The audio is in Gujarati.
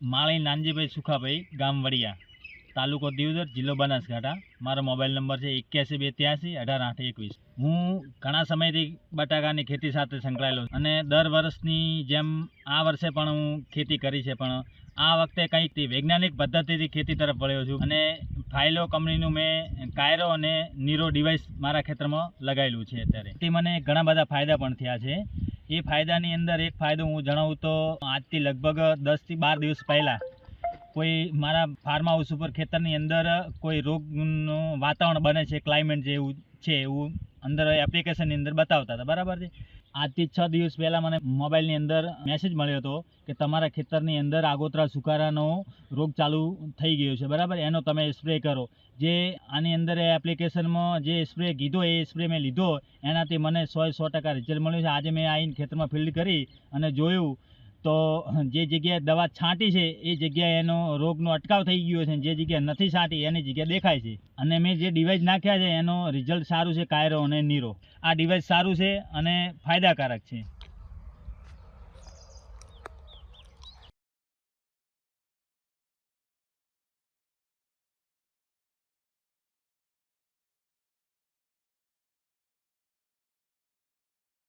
માળી નાનજીભાઈ સુખાભાઈ, ગામ વડિયા, તાલુકો દિવદર, જિલ્લો બનાસકાંઠા. મારો મોબાઈલ નંબર છે એક્યાસી બે ત્યાસી અઢાર આઠ એકવીસ. હું ઘણા સમયથી બટાકાની ખેતી સાથે સંકળાયેલો અને દર વર્ષની જેમ આ વર્ષે પણ હું ખેતી કરી છે, પણ આ વખતે કંઈક વૈજ્ઞાનિક પદ્ધતિથી ખેતી તરફ વળ્યો છું અને ફાઇલો કંપનીનું મેં કાયરો અને નીરો ડિવાઇસ મારા ખેતરમાં લગાવેલું છે અત્યારે. તે મને ઘણા બધા ફાયદા પણ થયા છે. એ ફાયદાની અંદર એક ફાયદો હું જણાવું તો આજથી લગભગ દસથી બાર દિવસ પહેલાં કોઈ મારા ફાર્મ હાઉસ ઉપર ખેતરની અંદર કોઈ રોગનું વાતાવરણ બને છે ક્લાઇમેટ જેવું છે એવું અંદર એપ્લિકેશનની અંદર બતાવતા હતા. બરાબર છે? આજથી છ દિવસ પહેલાં મને મોબાઈલની અંદર મેસેજ મળ્યો હતો કે તમારા ખેતરની અંદર આગોતરા સુકારાનો રોગ ચાલુ થઈ ગયો છે. બરાબર? એનો તમે સ્પ્રે કરો. જે આની અંદર એપ્લિકેશનમાં જે સ્પ્રે કીધો એ સ્પ્રે મેં લીધો. એનાથી મને સો સો ટકા રિઝલ્ટ મળ્યું છે. આજે મેં આવીને ખેતરમાં ફિલ્ડ કરી અને જોયું તો જે જગ્યાએ દવા છાંટી છે, એ જગ્યાએ એનો રોગનો અટકાવ થઈ ગયો છે જે જગ્યાએ નથી છાંટી, એની જગ્યાએ દેખાય છે. અને મેં જે ડિવાઇસ નાખ્યા છે, એનો રિઝલ્ટ સારું છે કાયરો અને નીરો. આ ડિવાઇસ સારું છે અને ફાયદાકારક છે.